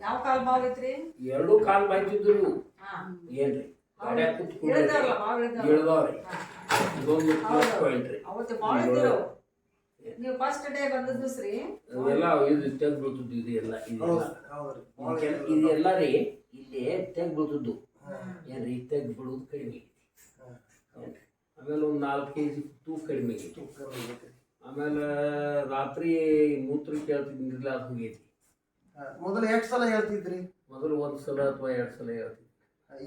ಯಾವ ಕಾಲ್ ಬಾವ್ ಐತ್ರಿ? ಎರಡು ಕಾಲ್ ಬಾಯ್ತಿದ್ರು ಇವು ಏನ್ರಿ? ಗಾಡ್ಯಾಗ ಕುತ್ಕೊಂಡು ಇಳಿದಾರಲ್ಲ ಬಾವ್ ಇಳಿದಾರ ಇಳ್ದವ್ರಿ ಇದೊಂದು ಪ್ಲಸ್ ಪಾಯಿಂಟ್ ರೀ. ಅವತ್ತು ಬಾಳ ಇದ್ದಿರು? ನೀವು ಫಸ್ಟ್ ಡೇ ಬಂದದ್ದು ಶ್ರೀ? ಇವೆಲ್ಲ ಇದು ತೆಗ್ ಬೀಳ್ತದ್ದು ಇದು ಎಲ್ಲ ಇದೆಲ್ಲ ಹೌದ್ರಿ ಇದಕ್ಕೆಲ್ಲ- ಇದೆಲ್ಲ ರೀ ಇಲ್ಲಿ ತೆಗ್ ಬೀಳ್ತದ್ದು. ಏನ್ರಿ ತೆಗ್ ಬೀಳೋದು ಕಡಿಮೆ ಆಗೈತಿ. ಏನ್ರಿ ಆಮೇಲೆ ಒಂದು ನಾಲ್ಕು ಕೆಜಿ ತೂಕ ಕಡಿಮೆ ಆಗೈತಿ. ಆಮೇಲೆ ರಾತ್ರಿ ಮೂತ್ರ ಕೇಳ್ತಿದ್ದಿಲ್ಲ ಅದು ಹೋಗೈತಿ. ಮೊದಲು ಎಷ್ಟು ಸಲ ಹೇಳ್ತಿದ್ರಿ? ಮೊದಲು ಒಂದು ಸಲ ಅಥವಾ ಎರಡು ಸಲ ಹೇಳ್ತಿದ್ವಿ.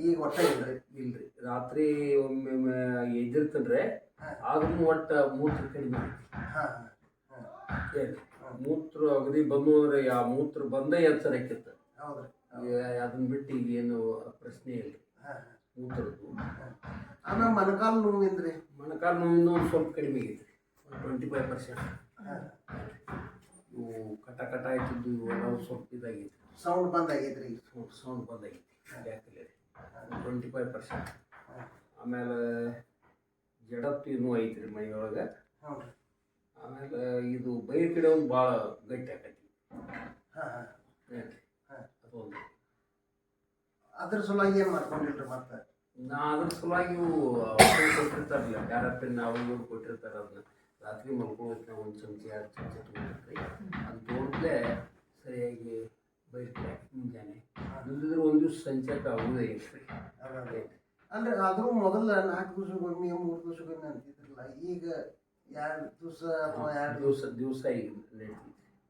ಈಗ ಒಟ್ಟ ಇಲ್ರಿ? ಇಲ್ರಿ. ರಾತ್ರಿ ಒಮ್ಮೆ ಎದ್ದಿರ್ತನ್ರೆ ಆದ್ರೂ ಒಟ್ಟ ಮೂತ್ರ ಕಡಿಮೆ ಮೂತ್ರ ಅಗದಿ ಬಂದು ಅಂದ್ರೆ ಆ ಮೂತ್ರ ಬಂದೇ ಎಚ್ಚರ ಹೌದ್ರಿ ಅದನ್ನ ಬಿಟ್ಟು ಈಗ ಏನು ಪ್ರಶ್ನೆ ಇಲ್ಲ. ಮೂತ್ರ ಮೂತ್ರದ್ದು. ಆಮೇಲೆ ಮೊಣಕಾಲು ನೋವಿಂದ್ರಿ? ಮೊಣಕಾಲು ನೋವಿಂದ ಒಂದು ಸ್ವಲ್ಪ ಕಡಿಮೆ ಆಗೈತಿ. ಟ್ವೆಂಟಿ ಫೈವ್ ಪರ್ಸೆಂಟ್ ಇವು ಕಟ ಕಟ ಆಯ್ತಿದ್ದು ಇವೆಲ್ಲ ಸ್ವಲ್ಪ ಇದಾಗೈತಿ. ಸೌಂಡ್ ಬಂದ್ ಆಗೈತ್ರಿ ಸೌಂಡ್ ಬಂದಾಗೈತಿ. ಬ್ಯಾಕಲ್ಲಿ ಟ್ವೆಂಟಿ ಫೈವ್ ಪರ್ಸೆಂಟ್ ಆಮೇಲೆ ಜಡತ್ತು ಇನ್ನೂ ರೀ ಮೈಯೊಳಗೆ. ಆಮೇಲೆ ಇದು ಬೈರ್ ಕಡೆ ಒಂದು ಭಾಳ ಗಟ್ಟಿ ಆಕೈತಿ. ಅದೊಂದು ಅದ್ರ ಸಲುವಾಗಿ ಏನು ಮಾಡ್ಕೊಂಡಿಲ್ರಿ ಮತ್ತೆ? ನಾ ಅದ್ರ ಸಲುವಾಗಿ ಇವು ಕೊಟ್ಟಿರ್ತಾರಲ್ಲ ಯಾರ ಅವು ಅವ್ರಿಗೆ ಕೊಟ್ಟಿರ್ತಾರೆ ಅದನ್ನ. ರಾತ್ರಿ ಮಲ್ಕೊಳ್ಳೋಕೆ ಒಂದು ಚಮಚ ಎರಡು ಚಮಚ ತೊಗೊಂಡ್ರಿ ಅದು ತೊಗೊಂಡ್ಲೆ ಸರಿಯಾಗಿ ಬೈತೆ ಮುಂಜಾನೆ. ಇಲ್ಲದಿದ್ರೆ ಒಂದು ದಿವ್ಸ ಸಂಚಾಕ ಆಗೋದೇ ಐತ್ರಿ ಅದೇ. ಅಂದ್ರೆ ಆದರೂ ಮೊದಲು ನಾಲ್ಕು ದಿವಸಕ್ಕೊಮ್ಮೆ ಮೂರು ದಿವಸಕ್ಕೊಮ್ಮೆ ಅಂತಿದ್ರಲ್ಲ ಈಗ ಎರಡು ದಿವಸ ಅಥವಾ ಎರಡು ದಿವಸ ದಿವಸ ಈಗ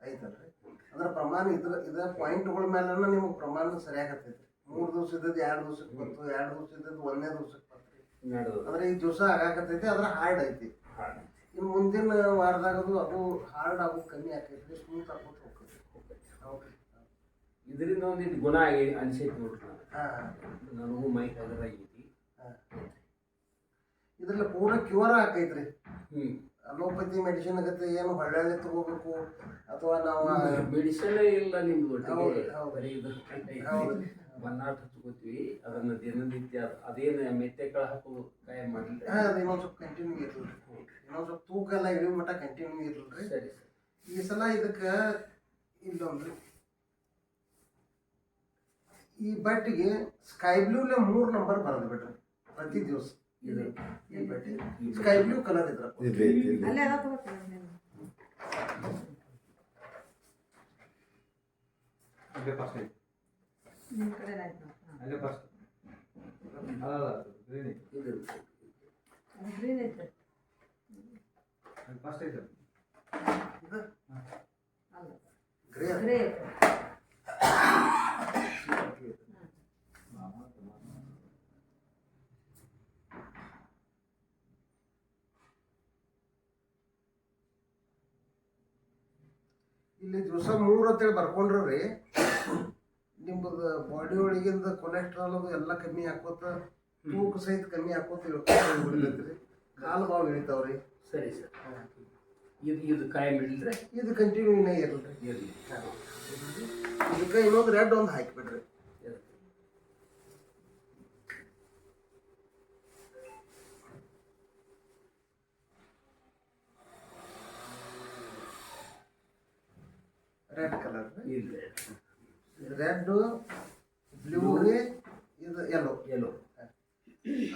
ಐತಲ್ರಿ ಅಂದ್ರೆ ಪ್ರಮಾಣ ಇದ್ರ ಇದ ಪಾಯಿಂಟ್ಗಳ ಮೇಲೆ ನಿಮಗೆ ಪ್ರಮಾಣ ಸರಿಯಾಗತ್ತೈತಿ ಮೂರು ದಿವಸ ಇದ್ದದ್ದು ಎರಡು ದಿವಸಕ್ಕೆ ಬಂತು ಎರಡು ದಿವಸ ಇದ್ದದ್ದು ಒಂದನೇ ದಿವಸಕ್ಕೆ ಬಂತು. ಅಂದ್ರೆ ಈ ದಿವಸ ಆಗಾಕತ್ತೈತಿ ಅದ್ರ ಹಾರ್ಡ್ ಐತಿ. ಹಾಡು ಇನ್ನು ಮುಂದಿನ ವಾರದಾಗದು ಅದು ಹಾರ್ಡ್ ಆಗೋದು ಕಮ್ಮಿ ಆಕೈತಿ ಸ್ಮೂತ್ ಆಗೋದು ಹೋಗ್ತೈತಿ. ಓಕೆ ಇದರಿಂದ ಒಂದಿಟ್ಟು ಗುಣ ಆಗಿ ಅನಿಸೈತಿ ನೋಡ್ರಿ ಹಾ ನನಗೂ ಮೈ ಕದರಾಗೈತಿ ಇದ್ರಲ್ಲಿ ಪೂರ ಕ್ಯೂರ್ ಆಕೈತ್ರಿ ಹ್ಞೂ ಅಲೋಪತಿ ಮೆಡಿಸಿನ್ ಆಗತ್ತೆ ಏನು ಹೊಳ್ಳೆ ತಗೋಬೇಕು ಅಥವಾ ನಾವು ಮೆಡಿಸಿನ್ ಇಲ್ಲ ನಿಮ್ದು. ಬರೀ ಇದು. ಹೌದು. ಬನ್ನಾಟ ಹಚ್ಕೋತೀವಿ. ಅದನ್ನ ದಿನನಿತ್ಯ ಅದ್- ಅದೇನು ಮೆತ್ತೆ ಕಾಳು ಹಾಕೋದು ಕಾಯ ಮಾಡಿಲ್ಲ ಹಾ, ಅದು ಇನ್ನೊಂದ್ ಸ್ವಲ್ಪ ಕಂಟಿನ್ಯೂ ಇರ್ಲಿ ಇನ್ನೊಂದ್ ಸ್ವಲ್ಪ ತೂಕ ಎಲ್ಲ ಇಳಿಯೋ ಮಟ್ಟ ಕಂಟಿನ್ಯೂ ಇರ್ಲಿ ಸರಿ ಸರಿ. ಈ ಸಲ ಇದಕ್ಕ ಇಲ್ಲೊಂದ್ರಿ. ಈ ಬಟ್ಟಿಗೆ ಸ್ಕೈ ಬ್ಲೂಲೆ ಮೂರು ನಂಬರ್ ಬರೋದು ಬಿಟ್ರೆ ಪ್ರತಿ ದಿವಸ. ಇದು. ಈ ಬಟ್ಟೆ ಸ್ಕೈ ಬ್ಲೂ ಕಲರ್ ಇದ್ರ. ಅಲ್ಲೇ ಅದ ತಗೋತೀನಿ ಫಸ್ಟ್ ಐತಿ ನಿಮ್ಮ ಕಡೆ ಆಯ್ತು ಅಲ್ಲೇ ಫಸ್ಟ್ ಅಲ್ಲ ಗ್ರೀನ್ ಐತಿ. ಇದು ಗ್ರೀನ್ ಐತೆ. ಅಲ್ಲಿ ಫಸ್ಟ್ ಐತಿ ಇದು? ಅಲ್ಲ. ಗ್ರೇ ಗ್ರೇ ಇಲ್ಲಿ ದಿವಸ ಮೂರ್ ಅಂತೇಳಿ ಬರ್ಕೊಂಡ್ರಿ ನಿಮ್ಮದು ಬಾಡಿ ಒಳಗಿಂದ ಕೊಲೆಸ್ಟ್ರಾಲ್ ಅದು ಎಲ್ಲ ಕಮ್ಮಿ ಹಾಕೋತ ತೂಕ ಸಹಿತ ಕಮ್ಮಿ ಹಾಕೋತ ಇರ್ತೈತ್ರಿ ಕಾಲು ಭಾಳ ಇಳಿತಾವ್ರಿ ಸರಿ ಸರ್. ಇದು ಇದು ಕಾಯಿ ಇಳಿದ್ರೆ ಇದು ಕಂಟಿನ್ಯೂ ಇರಲ್ರಿ. ಇರಲಿ. ಇದಕ್ಕೆ ಇನ್ನೊಂದು ರೆಡ್ ಒಂದು ಹಾಕಿಬಿಡ್ರಿ. ರೆಡ್ ಕಲರ್ ಇಲ್ಲ ರೆಡ್ ಬ್ಲೂ ರೀ ಇದು ಎಲ್ಲೋ ಎಲ್ಲೋ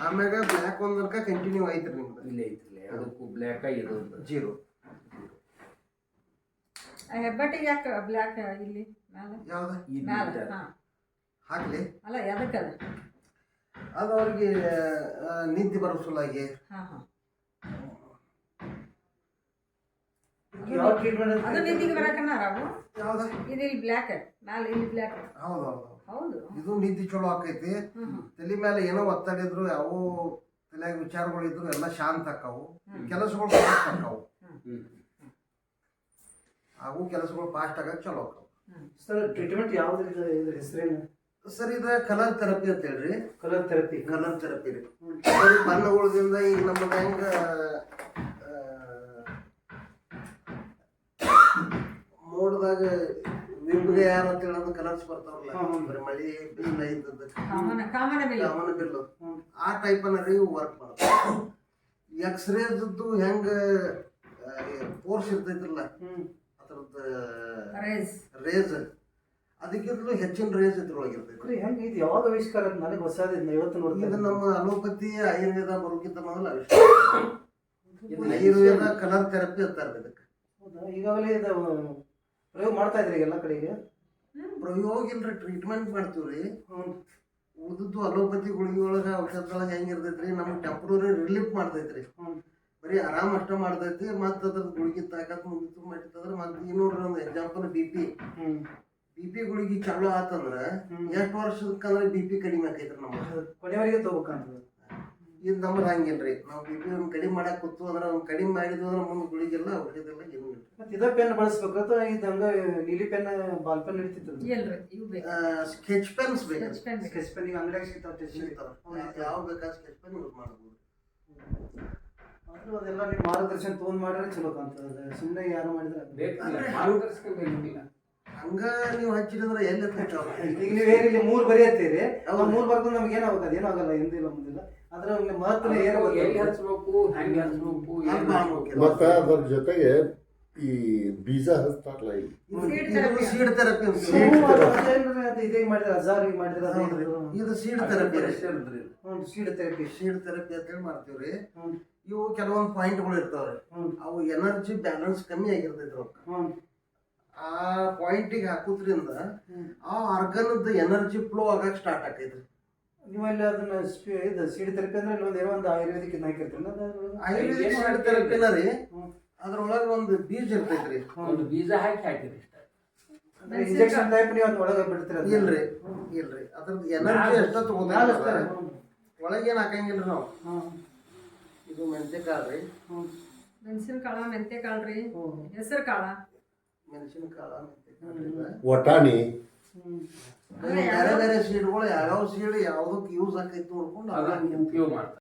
ಆಮ್ಯಾಗ ಬ್ಲ್ಯಾಕ್ ಒಂದರ್ಕ ಕಂಟಿನ್ಯೂ ಐತ್ರಿ ನಿಮ್ದು. ಇಲ್ಲೇ ಐತ್ರಿ ಅದಕ್ಕೂ ಬ್ಲ್ಯಾಕ್ ಇದು ಜೀರೋ ಹೆಬ್ಬಟ್ಟಿಗೆ ಯಾಕೆ ಬ್ಲ್ಯಾಕ್ ಇಲ್ಲಿ ಮ್ಯಾಲ? ಯಾವ್ದ? ಇದು ಮ್ಯಾಲ ಇದೆ. ಹಾ. ಹಾಕ್ಲಿ. ಅಲ್ಲ ಎದಕ್ಕೆ ಅದು? ಅವ್ರಿಗೆ ನಿಂತಿ ನಿದ್ದೆ ಬರೋ ಸಲುವಾಗಿ. ಹಾಂ ಹಾ. ಯಾವ ಟ್ರೀಟ್ಮೆಂಟ್ ಅದು ನಿದ್ದಿಗೆ ಬರಕನ್ನ ರಾವು ಯಾವ್ದ? ಇದು ಇಲ್ಲಿ ಬ್ಲ್ಯಾಕ್ ಮ್ಯಾಲ ಇಲ್ಲಿ ಬ್ಲ್ಯಾಕ್ ಹೌದು ಹೌದು. ಹೌದು. ಇದು ನಿದ್ದೆ ಚಲೋ ಆಕೈತಿ. ತಲೆ ಮೇಲೆ ಏನೋ ಒತ್ತಡ ಇದ್ರು ಯಾವ ತಲೆಯಾಗ ವಿಚಾರಗಳು ಇದ್ರು ಎಲ್ಲ ಶಾಂತ ಆಕಾವು. ಕೆಲಸಗಳು ಫಾಸ್ಟ್ ಆಕಾವು ಹಾಗೂ ಕೆಲಸಗಳು ಫಾಸ್ಟ್ ಆಗಕ್ಕೆ ಚಲೋ ಆಕಾವು ಸರ್ ಟ್ರೀಟ್ಮೆಂಟ್ ಯಾವ್ದು ಇದ್ರ ಇದ್ರ ಹೆಸರೇನು? ಸರ್ ಇದು ಕಲರ್ ಥೆರಪಿ ಅಂತ ಹೇಳ್ರಿ. ಕಲರ್ ಥೆರಪಿ ಕಲರ್ ಥೆರಪಿ ರೀ. ಬಣ್ಣಗಳಿಂದ ಈಗ ನಮ್ಮ ಹೆಂಗ ವಿಂಬ್ಗೆ ಯಾರು ಅಂತ ಹೇಳೋದು ಕಲರ್ಸ್ ಬರ್ತಾವಲ್ಲ. ಬರೀ ಮಳಿ ಬಿಸಿಲ ಇದ್ದದ್ದು ಕಾಮನ ಕಾಮನ ಬಿಲ್. ಆ ಟೈಪ್ ಅನ್ನ ರೀ ವರ್ಕ್ ಮಾಡ್ತಾರೆ ಎಕ್ಸ್ರೇದ್ದು ಹೆಂಗ ಫೋರ್ಸ್ ಇರ್ತೈತಿಲ್ಲ. ಅದ್ರದ್ದು ರೇಸ್ ಅದಕ್ಕಿಂತಲೂ ಹೆಚ್ಚಿನ ರೇಸ್ ಇದ್ರೊಳಗೆ ಇರ್ತೈತಿ ಬರೀ ಹೆಂಗ್ ಇದು ಯಾವಾಗ ಆವಿಷ್ಕಾರ? ನನಗೆ ಹೊಸದು ಇವತ್ತು ಇದು ನಮ್ಮ ಅಲೋಪತಿ ಆಯುರ್ವೇದ ಬರೋಕ್ಕಿಂತ ಮೊದಲು ಆವಿಷ್ಕಾರ. ಆಯುರ್ವೇದ ಕಲರ್ ಥೆರಪಿ ಅಂತಾರೆ ಇದಕ್ಕೆ. ಈಗಾಗಲೇ ಇದು ಪ್ರಯೋಗ ಮಾಡ್ತಾ ಇದ್ರಿ ಎಲ್ಲ ಕಡೆಗೆ? ಪ್ರಯೋಗ ಇಲ್ರಿ ಟ್ರೀಟ್ಮೆಂಟ್ ಮಾಡ್ತೀವ್ರಿ. ಉಳಿದದ್ದು ಅಲೋಪತಿ ಗುಳಿಗೆ ಒಳಗೆ ಔಷಧದೊಳಗೆ ಹೆಂಗೆ ಇರ್ತೈತ್ರಿ ನಮ್ಗೆ ಟೆಂಪ್ರರಿ ರಿಲೀಫ್ ಮಾಡ್ತೈತ್ರಿ. ಬರೀ ಆರಾಮ್ ಅಷ್ಟ ಮಾಡ್ತೈತಿ ಮತ್ತೆ ಅದ್ರ ಗುಳಿಗೆ ತಾಕತ್ ಮುಗಿತು ಮಾಡಿತ್ತಂದ್ರೆ ಮತ್ತೆ ಈ ನೋಡ್ರಿ ಒಂದು example B P B P ಗುಳಿಗೆ ಚಾಲು ಆತಂದ್ರೆ. ಎಷ್ಟು ವರ್ಷಕ್ಕಂದ್ರೆ ಬಿ ಪಿ ಕಡಿಮೆ ಆಕೈತ್ರಿ ನಮ್ಮ ಕೊನೆವರೆಗೆ ಕೊನೆಯವರೆಗೆ ತಗೋಬೇಕಂತ? ಇದು ನಮ್ದು ಹಂಗಿಲ್ರಿ. ನಾವು ಬಿ ಪಿ ಒಂದು ಕಡಿಮೆ ಮಾಡಕ್ ಕೂತು ಅಂದ್ರೆ ಅವ್ನು ಕಡಿಮೆ ಮಾಡಿದ್ವಿ ಅಂದ್ರೆ ಮುಂದೆ ಗುಳಿಗೆಲ್ಲ ಎಲ್ಲ ಏನೂ ಇಲ್ಲ. ಮತ್ತೆ ಇದ ಪೆನ್ ಬಳಸ್ಬೇಕು ಅಥವಾ ಇದು ಹಂಗ ನೀಲಿ ಪೆನ್ ಬಾಲ್ ಪೆನ್ ಹಿಡಿತಿತ್ತು ಇಲ್ರಿ ಇವು ಬೇಕು. ಸ್ಕೆಚ್ ಪೆನ್ಸ್ ಬೇಕು. ಸ್ಕೆಚ್ ಪೆನ್ ಬೇಕು. ಸ್ಕೆಚ್ ಪೆನ್ ಈಗ ಅಂಗಡಿಯಾಗ ಸಿಗ್ತಾವ ಟೆಸ್ಟ್ ಯಾವ ಬೇಕಾದ ಸ್ಕೆಚ್ ಪೆನ್ ಯೂಸ್ ಮಾಡ್ಬೋದು. ಆದ್ರೂ ಅದೆಲ್ಲ ನೀವು ಮಾರ್ಗದರ್ಶನ ತೊಗೊಂಡ್ ಮಾಡಿದ್ರೆ ಚಲೋ ಕಾಣ್ತದೆ. ಸುಮ್ಮನೆ ಯಾರು ಮಾಡಿದ್ರೆ ಬೇಕಿಲ್ಲ ಮಾರ್ಗದರ್ಶಕ ಬೇಕಿಲ್ಲ ಹಂಗ ನೀವು ಹಚ್ಚಿದ್ರೆ ಎಲ್ಲಿ ಅವ್ರು? ಈಗ ನೀವು ಏನಿಲ್ಲ ಇಲ್ಲಿ ಮೂರ್ ಬರಿ ಹತ್ತೀರಿ ಹೌದು. ಅವ್ರು ಮೂರ್ ಬರ್ಕೊಂಡು ನಮ್ಗೆ ಏನಾಗುತ್ತೆ ಅದೇನಾಗಲ್ಲ ಹಿಂದಿಲ್ಲ ಮುಂದಿಲ್ಲ. ಅದ್ರ ಮಹತ್ವ ಏನು ಎಲ್ಲಿ. ಹಚ್ಬೇಕು ಹೆಂಗೆ ಹಚ್ಬೇಕು. ಮತ್ತೆ ಅದ್ರ ಜೊತೆಗೆ ಈ ಬೀಜ ಹಚ್ತಾರಲ್ಲ ಈ. ಸೀಡ್ ಥೆರಪಿ ಅಂತ ಇದೇ ಮಾಡಿದ್ರೆ ಹಜಾರ್ ಮಾಡಿದ್ರೆ. ಇದು. Seed therapy. ಹ್ಞೂ ಸೀಡ್ ಥೆರಪಿ ಸೀಡ್ ಥೆರಪಿ ಅಂತೇಳಿ ಮಾಡ್ತೀವ್ರಿ ಹ್ಞೂ ಇವು ಕೆಲವೊಂದು ಪಾಯಿಂಟ್ಗಳು ಇರ್ತಾವ್ರಿ ಹ್ಞೂ ಅವು ಎನರ್ಜಿ ಬ್ಯಾಲೆನ್ಸ್ ಕಮ್ಮಿ ಆಗಿರ್ತೈತಿ ಅವ್ಕ ಹ್ಞೂ ಆ ಪಾಯಿಂಟಿಗೆ ಹಾಕೋದ್ರಿಂದ. ಆ ಆರ್ಗನದ ಎನರ್ಜಿ ಫ್ಲೋ ಆಗಕ್ ಸ್ಟಾರ್ಟ್ ಆಕೈತ್ರಿ ನೀವು ಅಲ್ಲಿ ಅದನ್ನ ಸ್ಪಿ- ಇದು ಸಿಡಿ ಥೆರಪಿ ಅಂದ್ರೆ ಇಲ್ಲಿ ಒಂದು ಏನೋ ಒಂದು ಆಯುರ್ವೇದಿಕ್ ಇದನ್ನ ಹಾಕಿರ್ತೀರಿ ಆಯುರ್ವೇದಿಕ್ ಸೀಡ್ ಥೆರಪಿನ ರೀ. ಹ್ಞೂ ಅದ್ರೊಳಗೆ ಒಂದು ಬೀಜ ಇರ್ತೈತ್ರಿ. ಒಂದು ಬೀಜ ಹಾಕಿ ಹಾಕಿರಿ ಇಷ್ಟ ಅಂದ್ರೆ ಇಂಜೆಕ್ಷನ್ ಟೈಪ್ ನೀವು ಅದ್ ಒಳಗೆ ಬಿಡ್ತೀರ ಅದನ್ನ? ಇಲ್ರಿ ಇಲ್ರಿ. ಅದ್ರದ್ದು ಎನರ್ಜಿ ಎಷ್ಟ ಹ್ಞೂ. ಒಳಗೇನ್ ಹಾಕಂಗಿಲ್ರಿ ನಾವು? ಹ್ಞೂ ಇದು ಮೆಣಸಿನಕಾಳು ರೀ. ಹ್ಞೂ ಮೆಣಸಿನ ಕಾಳ ಮೆಂತೆ ಕಾಳು ರೀ ಹ್ಞೂ ಹೆಸರು ಕಾಳ ಮೆಣಸಿನಕಾಳು ಇದು. ವಟಾಣಿ. ಹ್ಞೂ ಬೇರೆ ಬೇರೆ ಸೀಡ್ಗಳು ಯಾವ್ಯಾವ ಸೀಡ್ ಯಾವ್ದಕ್ಕೆ ಯೂಸ್ ಆಕೈತಿ ನೋಡ್ಕೊಂಡು ಅದನ್ನ ಉಪಯೋಗ ಮಾಡ್ತಾರೆ.